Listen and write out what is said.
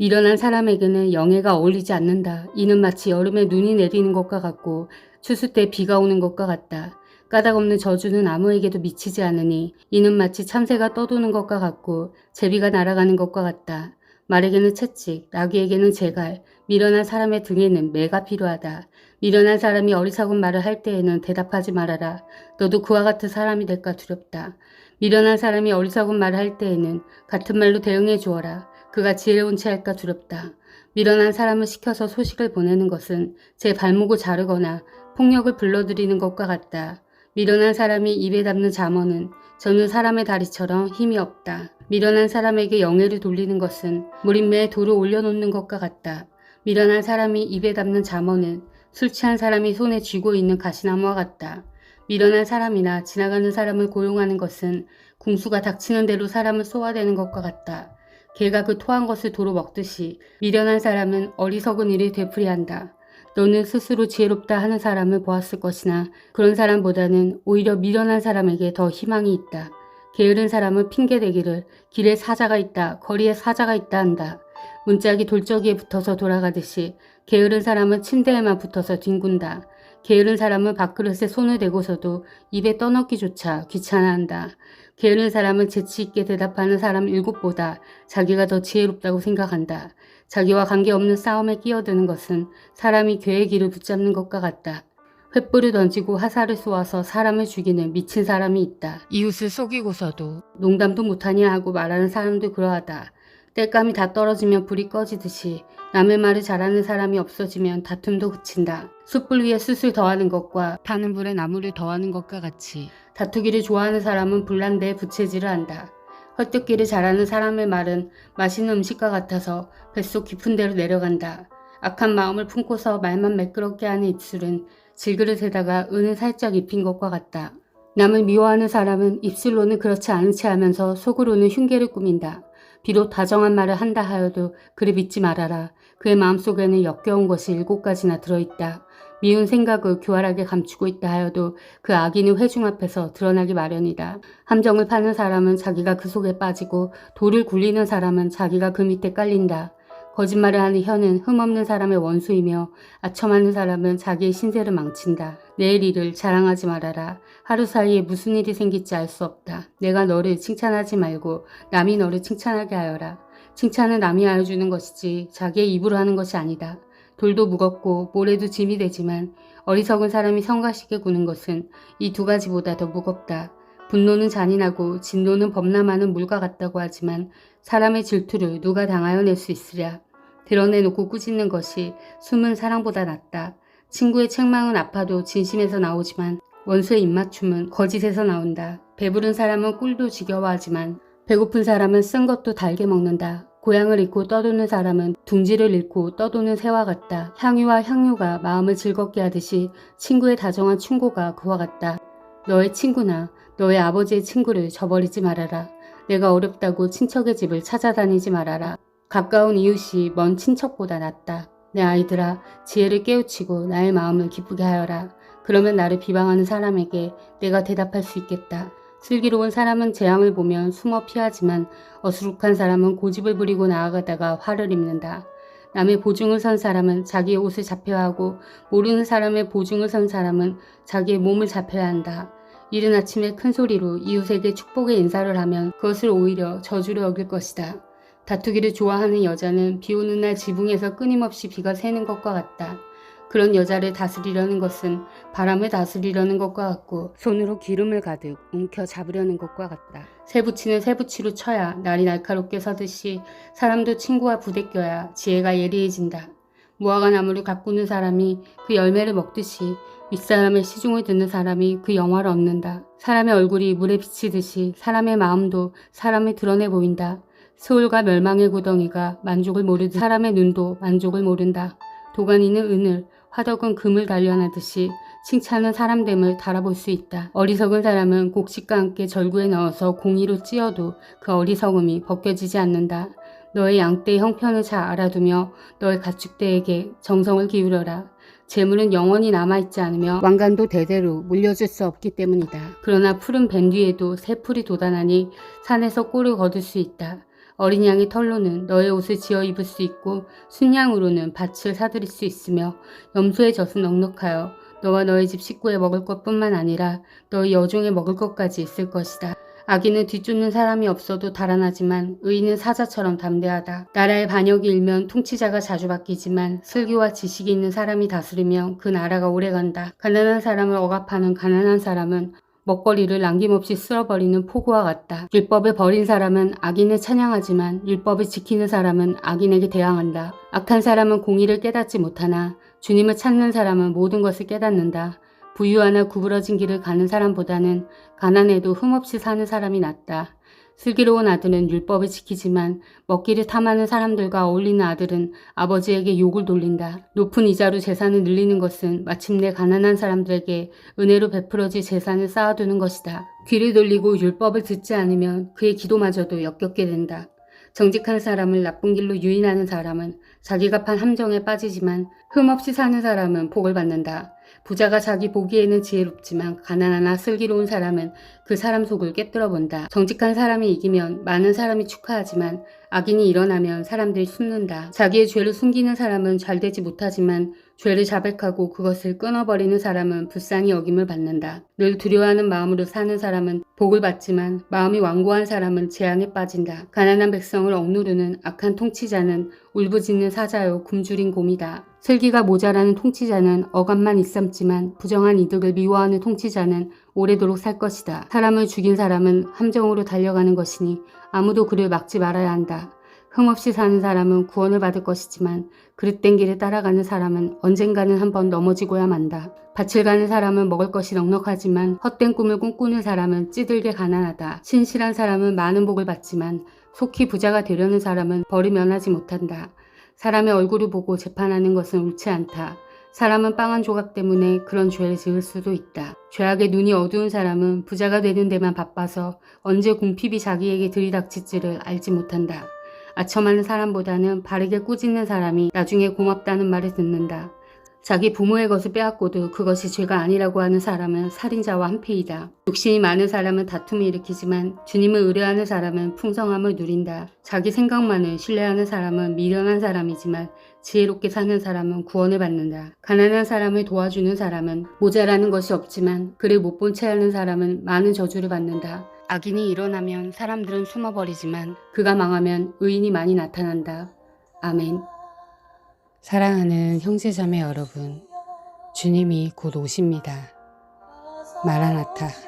미련한 사람에게는 영해가 어울리지 않는다. 이는 마치 여름에 눈이 내리는 것과 같고 추수 때 비가 오는 것과 같다. 까닭없는 저주는 아무에게도 미치지 않으니 이는 마치 참새가 떠도는 것과 같고 제비가 날아가는 것과 같다. 말에게는 채찍, 나귀에게는 제갈, 미련한 사람의 등에는 매가 필요하다. 미련한 사람이 어리석은 말을 할 때에는 대답하지 말아라. 너도 그와 같은 사람이 될까 두렵다. 미련한 사람이 어리석은 말을 할 때에는 같은 말로 대응해 주어라. 그가 지혜로운 채 할까 두렵다. 미련한 사람을 시켜서 소식을 보내는 것은 제 발목을 자르거나 폭력을 불러들이는 것과 같다. 미련한 사람이 입에 담는 잠언은 저는 사람의 다리처럼 힘이 없다. 미련한 사람에게 영예를 돌리는 것은 무림매에 돌을 올려놓는 것과 같다. 미련한 사람이 입에 담는 잠언은 술 취한 사람이 손에 쥐고 있는 가시나무와 같다. 미련한 사람이나 지나가는 사람을 고용하는 것은 궁수가 닥치는 대로 사람을 쏘아대는 것과 같다. 개가 그 토한 것을 도로 먹듯이 미련한 사람은 어리석은 일을 되풀이한다. 너는 스스로 지혜롭다 하는 사람을 보았을 것이나 그런 사람보다는 오히려 미련한 사람에게 더 희망이 있다. 게으른 사람은 핑계대기를 길에 사자가 있다, 거리에 사자가 있다 한다. 문짝이 돌적이에 붙어서 돌아가듯이 게으른 사람은 침대에만 붙어서 뒹군다. 게으른 사람은 밥그릇에 손을 대고서도 입에 떠넣기조차 귀찮아한다. 게으른 사람은 재치있게 대답하는 사람 일곱보다 자기가 더 지혜롭다고 생각한다. 자기와 관계없는 싸움에 끼어드는 것은 사람이 괴의 길을 붙잡는 것과 같다. 횃불을 던지고 화살을 쏘아서 사람을 죽이는 미친 사람이 있다. 이웃을 속이고서도 농담도 못하냐 하고 말하는 사람도 그러하다. 땔감이 다 떨어지면 불이 꺼지듯이 남의 말을 잘하는 사람이 없어지면 다툼도 그친다. 숯불 위에 숯을 더하는 것과 타는 불에 나무를 더하는 것과 같이 다투기를 좋아하는 사람은 불난데에 부채질을 한다. 헐뜯기를 잘하는 사람의 말은 맛있는 음식과 같아서 뱃속 깊은 데로 내려간다. 악한 마음을 품고서 말만 매끄럽게 하는 입술은 질그릇에다가 은을 살짝 입힌 것과 같다. 남을 미워하는 사람은 입술로는 그렇지 않은 채 하면서 속으로는 흉계를 꾸민다. 비록 다정한 말을 한다 하여도 그를 믿지 말아라. 그의 마음속에는 역겨운 것이 일곱 가지나 들어있다. 미운 생각을 교활하게 감추고 있다 하여도 그 악인의 회중 앞에서 드러나기 마련이다. 함정을 파는 사람은 자기가 그 속에 빠지고 돌을 굴리는 사람은 자기가 그 밑에 깔린다. 거짓말을 하는 혀는 흠없는 사람의 원수이며 아첨하는 사람은 자기의 신세를 망친다. 내일 일을 자랑하지 말아라. 하루 사이에 무슨 일이 생길지 알 수 없다. 내가 너를 칭찬하지 말고 남이 너를 칭찬하게 하여라. 칭찬은 남이 하여주는 것이지 자기의 입으로 하는 것이 아니다. 돌도 무겁고 모래도 짐이 되지만 어리석은 사람이 성가시게 구는 것은 이 두 가지보다 더 무겁다. 분노는 잔인하고 진노는 범람하는 물과 같다고 하지만 사람의 질투를 누가 당하여 낼 수 있으랴. 드러내놓고 꾸짖는 것이 숨은 사랑보다 낫다. 친구의 책망은 아파도 진심에서 나오지만 원수의 입맞춤은 거짓에서 나온다. 배부른 사람은 꿀도 지겨워하지만 배고픈 사람은 쓴 것도 달게 먹는다. 고향을 잃고 떠도는 사람은 둥지를 잃고 떠도는 새와 같다. 향유와 향유가 마음을 즐겁게 하듯이 친구의 다정한 충고가 그와 같다. 너의 친구나 너의 아버지의 친구를 저버리지 말아라. 내가 어렵다고 친척의 집을 찾아다니지 말아라. 가까운 이웃이 먼 친척보다 낫다. 내 아이들아, 지혜를 깨우치고 나의 마음을 기쁘게 하여라. 그러면 나를 비방하는 사람에게 내가 대답할 수 있겠다. 슬기로운 사람은 재앙을 보면 숨어 피하지만 어수룩한 사람은 고집을 부리고 나아가다가 화를 입는다. 남의 보증을 선 사람은 자기의 옷을 잡혀야 하고 모르는 사람의 보증을 선 사람은 자기의 몸을 잡혀야 한다. 이른 아침에 큰 소리로 이웃에게 축복의 인사를 하면 그것을 오히려 저주로 여길 것이다. 다투기를 좋아하는 여자는 비 오는 날 지붕에서 끊임없이 비가 새는 것과 같다. 그런 여자를 다스리려는 것은 바람을 다스리려는 것과 같고 손으로 기름을 가득 움켜 잡으려는 것과 같다. 새부치는 새부치로 쳐야 날이 날카롭게 서듯이 사람도 친구와 부대껴야 지혜가 예리해진다. 무화과 나무를 가꾸는 사람이 그 열매를 먹듯이 윗사람의 시중을 듣는 사람이 그 영화를 얻는다. 사람의 얼굴이 물에 비치듯이 사람의 마음도 사람을 드러내 보인다. 서울과 멸망의 구덩이가 만족을 모르듯 사람의 눈도 만족을 모른다. 도가니는 은을, 화덕은 금을 단련하듯이 칭찬은 사람됨을 달아볼 수 있다. 어리석은 사람은 곡식과 함께 절구에 넣어서 공이로 찧어도 그 어리석음이 벗겨지지 않는다. 너의 양떼의 형편을 잘 알아두며 너의 가축대에게 정성을 기울여라. 재물은 영원히 남아있지 않으며 왕관도 대대로 물려줄 수 없기 때문이다. 그러나 푸른 밴 뒤에도 새 풀이 돋아나니 산에서 꿀을 거둘 수 있다. 어린 양의 털로는 너의 옷을 지어 입을 수 있고 순양으로는 밭을 사들일 수 있으며 염소의 젖은 넉넉하여 너와 너의 집 식구에 먹을 것뿐만 아니라 너의 여종에 먹을 것까지 있을 것이다. 악인은 뒤쫓는 사람이 없어도 달아나지만 의인은 사자처럼 담대하다. 나라의 반역이 일면 통치자가 자주 바뀌지만 슬기와 지식이 있는 사람이 다스리면 그 나라가 오래간다. 가난한 사람을 억압하는 가난한 사람은 먹거리를 남김없이 쓸어버리는 폭우와 같다. 율법을 버린 사람은 악인을 찬양하지만 율법을 지키는 사람은 악인에게 대항한다. 악한 사람은 공의를 깨닫지 못하나 주님을 찾는 사람은 모든 것을 깨닫는다. 부유하나 구부러진 길을 가는 사람보다는 가난해도 흠없이 사는 사람이 낫다. 슬기로운 아들은 율법을 지키지만 먹기를 탐하는 사람들과 어울리는 아들은 아버지에게 욕을 돌린다. 높은 이자로 재산을 늘리는 것은 마침내 가난한 사람들에게 은혜로 베풀어질 재산을 쌓아두는 것이다. 귀를 돌리고 율법을 듣지 않으면 그의 기도마저도 역겹게 된다. 정직한 사람을 나쁜 길로 유인하는 사람은 자기가 판 함정에 빠지지만 흠없이 사는 사람은 복을 받는다. 부자가 자기 보기에는 지혜롭지만 가난하나 슬기로운 사람은 그 사람 속을 깨뜨려 본다. 정직한 사람이 이기면 많은 사람이 축하하지만 악인이 일어나면 사람들이 숨는다. 자기의 죄를 숨기는 사람은 잘 되지 못하지만 죄를 자백하고 그것을 끊어버리는 사람은 불쌍히 여김을 받는다. 늘 두려워하는 마음으로 사는 사람은 복을 받지만 마음이 완고한 사람은 재앙에 빠진다. 가난한 백성을 억누르는 악한 통치자는 울부짖는 사자요 굶주린 곰이다. 슬기가 모자라는 통치자는 어감만 일삼지만 부정한 이득을 미워하는 통치자는 오래도록 살 것이다. 사람을 죽인 사람은 함정으로 달려가는 것이니 아무도 그를 막지 말아야 한다. 흠없이 사는 사람은 구원을 받을 것이지만 그릇된 길을 따라가는 사람은 언젠가는 한번 넘어지고야 만다. 밭을 가는 사람은 먹을 것이 넉넉하지만 헛된 꿈을 꿈꾸는 사람은 찌들게 가난하다. 신실한 사람은 많은 복을 받지만 속히 부자가 되려는 사람은 벌이 면하지 못한다. 사람의 얼굴을 보고 재판하는 것은 옳지 않다. 사람은 빵 한 조각 때문에 그런 죄를 지을 수도 있다. 죄악의 눈이 어두운 사람은 부자가 되는 데만 바빠서 언제 궁핍이 자기에게 들이닥칠지를 알지 못한다. 아첨하는 사람보다는 바르게 꾸짖는 사람이 나중에 고맙다는 말을 듣는다. 자기 부모의 것을 빼앗고도 그것이 죄가 아니라고 하는 사람은 살인자와 한패이다. 욕심이 많은 사람은 다툼을 일으키지만 주님을 의뢰하는 사람은 풍성함을 누린다. 자기 생각만을 신뢰하는 사람은 미련한 사람이지만 지혜롭게 사는 사람은 구원을 받는다. 가난한 사람을 도와주는 사람은 모자라는 것이 없지만 그를 못 본 채 하는 사람은 많은 저주를 받는다. 악인이 일어나면 사람들은 숨어버리지만 그가 망하면 의인이 많이 나타난다. 아멘. 사랑하는 형제자매 여러분, 주님이 곧 오십니다. 마라나타.